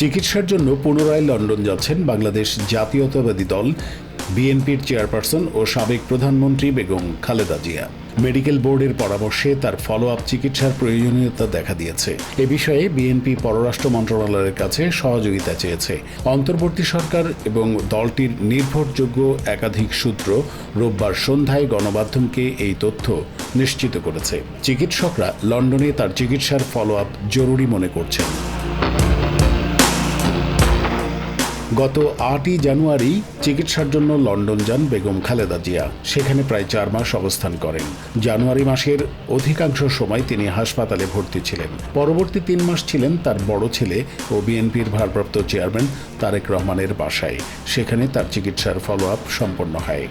চিকিৎসার জন্য পুনরায় লন্ডন যাচ্ছেন বাংলাদেশ জাতীয়তাবাদী দল, বিএনপির চেয়ারপারসন ও সাবেক প্রধানমন্ত্রী বেগম খালেদা জিয়া। মেডিকেল বোর্ডের পরামর্শে তার ফলো আপ চিকিৎসার প্রয়োজনীয়তা দেখা দিয়েছে। এ বিষয়ে বিএনপি পররাষ্ট্র মন্ত্রণালয়ের কাছে সহযোগিতা চেয়েছে। অন্তর্বর্তী সরকার এবং দলটির নির্ভরযোগ্য একাধিক সূত্র রোববার সন্ধ্যায় গণমাধ্যমকে এই তথ্য নিশ্চিত করেছে। চিকিৎসকরা লন্ডনে তার চিকিৎসার ফলো আপ জরুরি মনে করছেন। গত আটই জানুয়ারি চিকিৎসার জন্য লন্ডন যান বেগম খালেদা জিয়া। সেখানে প্রায় চার মাস অবস্থান করেন। জানুয়ারি মাসের অধিকাংশ সময় তিনি হাসপাতালে ভর্তি ছিলেন। পরবর্তী তিন মাস ছিলেন তার বড় ছেলে ও বিএনপির ভারপ্রাপ্ত চেয়ারম্যান তারেক রহমানের বাসায়। সেখানে তার চিকিৎসার ফলো আপ সম্পন্ন হয়।